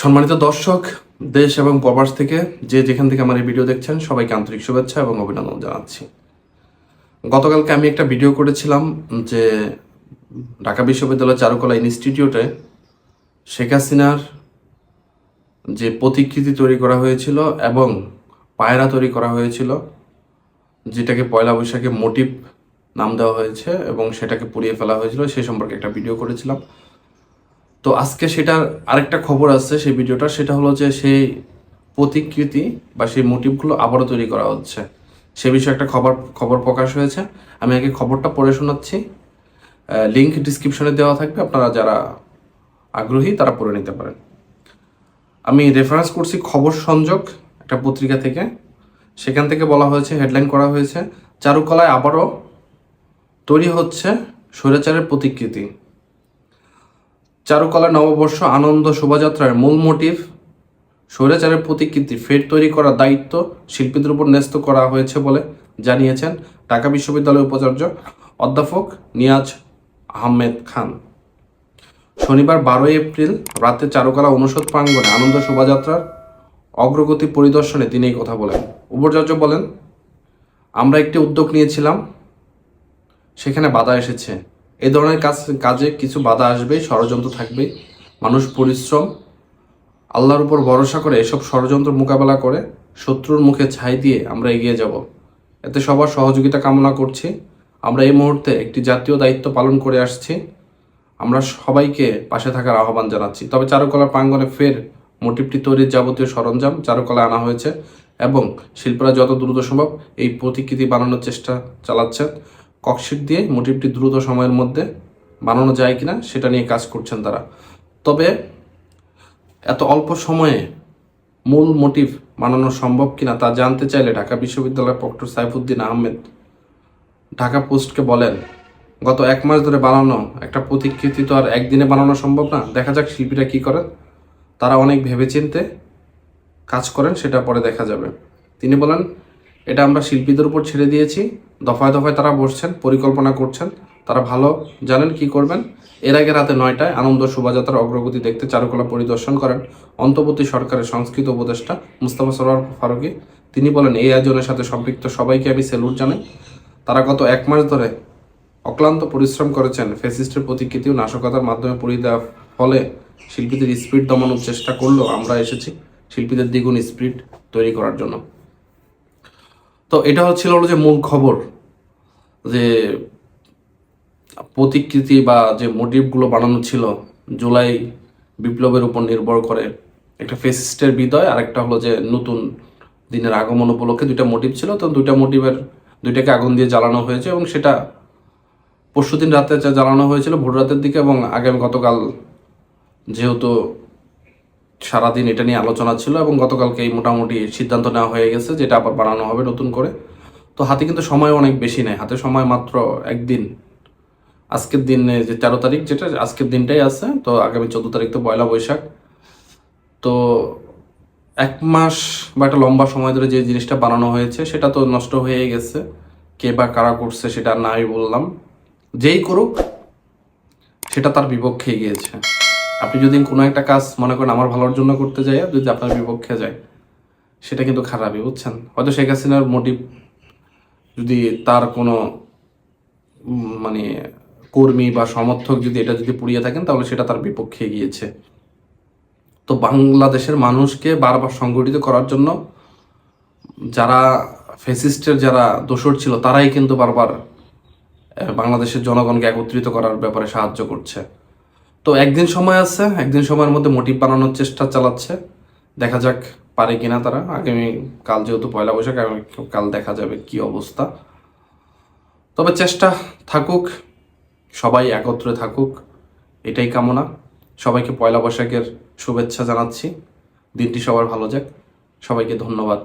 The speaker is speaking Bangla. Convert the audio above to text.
সম্মানিত দর্শক, দেশ এবং প্রবাস থেকে যে যেখান থেকে আমার এই ভিডিও দেখছেন, সবাইকে আন্তরিক শুভেচ্ছা এবং অভিনন্দন জানাচ্ছি। গতকালকে আমি একটা ভিডিও করেছিলাম যে ঢাকা বিশ্ববিদ্যালয় চারুকলা ইনস্টিটিউটে শেখ হাসিনার যে প্রতিকৃতি তৈরি করা হয়েছিল এবং পায়রা তৈরি করা হয়েছিল, যেটাকে পয়লা বৈশাখে মোটিভ নাম দেওয়া হয়েছে এবং সেটাকে পুড়িয়ে ফেলা হয়েছিল, সে সম্পর্কে একটা ভিডিও করেছিলাম। তো আজকে সেটার আরেকটা খবর আছে, সেই ভিডিওটা সেটা হলো যে সেই প্রতিকৃতি বা সেই মোটিভগুলো আবারও তৈরি করা হচ্ছে। সে বিষয়ে একটা খবর খবর প্রকাশ হয়েছে। আমি আগে খবরটা পড়ে শোনাচ্ছি। লিঙ্ক ডিসক্রিপশনে দেওয়া থাকবে। আপনারা যারা আগ্রহী, তারা পড়ে নিতে পারেন। আমি রেফারেন্স করছি খবর সংযোগ একটা পত্রিকা থেকে। সেখান থেকে বলা হয়েছে হেডলাইন করা হয়েছে, চারুকলায় আবারও তৈরি হচ্ছে স্বৈরাচারের প্রতিকৃতি। চারুকলা নববর্ষ আনন্দ শোভাযাত্রার মূল মোটিভ, স্বৈরাচারের প্রতিকৃতি ফের তৈরি করার দায়িত্ব শিল্পীদের উপর ন্যস্ত করা হয়েছে বলে জানিয়েছেন ঢাকা বিশ্ববিদ্যালয়ের উপাচার্য অধ্যাপক নিয়াজ আহমেদ খান। শনিবার বারোই এপ্রিল রাতে চারুকলা অনুষদ প্রাঙ্গণে আনন্দ শোভাযাত্রার অগ্রগতি পরিদর্শনে তিনি এই কথা বলেন। উপাচার্য বলেন, আমরা একটি উদ্যোগ নিয়েছিলাম, সেখানে বাধা এসেছে। এই ধরনের কাজ, কাজে কিছু বাধা আসবে, ষড়যন্ত্র থাকবে, মানুষ পরিশ্রম, আল্লাহর উপর ভরসা করে এসব ষড়যন্ত্র মোকাবেলা করে শত্রুর মুখে ছাই দিয়ে আমরা এগিয়ে যাব। এতে সবার সহযোগিতা কামনা করছি। আমরা এই মুহূর্তে একটি জাতীয় দায়িত্ব পালন করে আসছি। আমরা সবাইকে পাশে থাকার আহ্বান জানাচ্ছি। তবে চারুকলা প্রাঙ্গণে ফের মোটিভটি তৈরির যাবতীয় সরঞ্জাম চারুকলা আনা হয়েছে এবং শিল্পীরা যত দ্রুত সম্ভব এই প্রতিকৃতি বানানোর চেষ্টা চালাচ্ছেন। ককশিট দিয়ে মোটিভটি দ্রুত সময়ের মধ্যে বানানো যায় কিনা সেটা নিয়ে কাজ করছেন তারা। তবে এত অল্প সময়ে মূল মোটিভ বানানো সম্ভব কিনা তা জানতে চাইলে ঢাকা বিশ্ববিদ্যালয়ের প্রক্টর সাইফুদ্দিন আহমেদ ঢাকা পোস্টকে বলেন, গত এক মাস ধরে বানানো, একটা প্রতিকৃতি তো আর একদিনে বানানো সম্ভব না। দেখা যাক শিল্পীরা কি করেন। তারা অনেক ভেবেচিন্তে কাজ করেন, সেটা পরে দেখা যাবে। তিনি বলেন এটা আমরা শিল্পীদের উপর ছেড়ে দিয়েছি। দফায় দফায় তারা বসছেন, পরিকল্পনা করছেন। তারা ভালো জানেন কি করবেন। এর আগে রাতে নয়টায় আনন্দ শোভাযাত্রার অগ্রগতি দেখতে চারুকলা পরিদর্শন করেন অন্তর্বর্তী সরকারের সংস্কৃত উপদেষ্টা মুস্তাফা সরোয়ার ফারুকি। তিনি বলেন, এই আয়োজনের সাথে সম্পৃক্ত সবাইকে আমি স্যালুট জানাই। তারা গত এক মাস ধরে অক্লান্ত পরিশ্রম করেছেন। ফেসিস্টের প্রতিকৃতি ও নাশকতার মাধ্যমে পুড়িয়ে দেওয়ার ফলে শিল্পীদের স্পিড দমানোর চেষ্টা করলেও আমরা এসেছি শিল্পীদের দ্বিগুণ স্পিড তৈরি করার জন্য। তো এটা হচ্ছিল হলো যে মূল খবর যে প্রতিকৃতি বা যে মোটিভগুলো বানানো ছিল, জুলাই বিপ্লবের উপর নির্ভর করে একটা ফেসিস্টের বিদয় আর একটা হলো যে নতুন দিনের আগমন উপলক্ষে দুইটা মোটিভ ছিল, তো দুইটা মোটিভের দুইটাকে আগুন দিয়ে জ্বালানো হয়েছে এবং সেটা পরশুদিন রাতে যা জ্বালানো হয়েছিল ভোর রাতের দিকে এবং আগামী গতকাল যেহেতু সারাদিন এটা নিয়ে আলোচনা ছিল এবং গতকালকে এই মোটামুটি সিদ্ধান্ত নেওয়া হয়ে গেছে যেটা আবার বানানো হবে নতুন করে। তো হাতে কিন্তু সময় অনেক বেশি নেই। হাতে সময় মাত্র একদিন। আজকের দিন যে তেরো তারিখ যেটা, আজকের দিনটাই আছে। তো আগামী চোদ্দ তারিখ তো পয়লা বৈশাখ। তো এক মাস বা একটা লম্বা সময় ধরে যে জিনিসটা বানানো হয়েছে, সেটা তো নষ্ট হয়ে গেছে। কে বা কারা করছে সেটা নাই বললাম। যেই করুক, সেটা তার বিপক্ষে গিয়েছে। আপনি যদি কোনো একটা কাজ মনে করেন আমার ভালোর জন্য করতে যাই যদি আপনার বিপক্ষে যায়, সেটা কিন্তু খারাপই, বুঝছেন? হয়তো শেখ হাসিনার মোটিভ যদি তার কোনো মানে কর্মী বা সমর্থক যদি এটা যদি পুড়িয়ে থাকেন, তাহলে সেটা তার বিপক্ষে গিয়েছে। তো বাংলাদেশের মানুষকে বারবার সংগঠিত করার জন্য যারা ফেসিস্টের যারা দোষর ছিল, তারাই কিন্তু বারবার বাংলাদেশের জনগণকে একত্রিত করার ব্যাপারে সাহায্য করছে। তো একদিন সময় আছে, একদিন সময়ের মধ্যে মোটিভ বানানোর চেষ্টা চালাচ্ছে। দেখা যাক পারে কিনা তারা। আগামী কাল যেহেতু পয়লা বৈশাখ, আগামী কাল দেখা যাবে কি অবস্থা। তবে চেষ্টা থাকুক, সবাই একত্রে থাকুক, এটাই কামনা। সবাইকে পয়লা বৈশাখের শুভেচ্ছা জানাচ্ছি। দিনটি সবার ভালো যাক। সবাইকে ধন্যবাদ।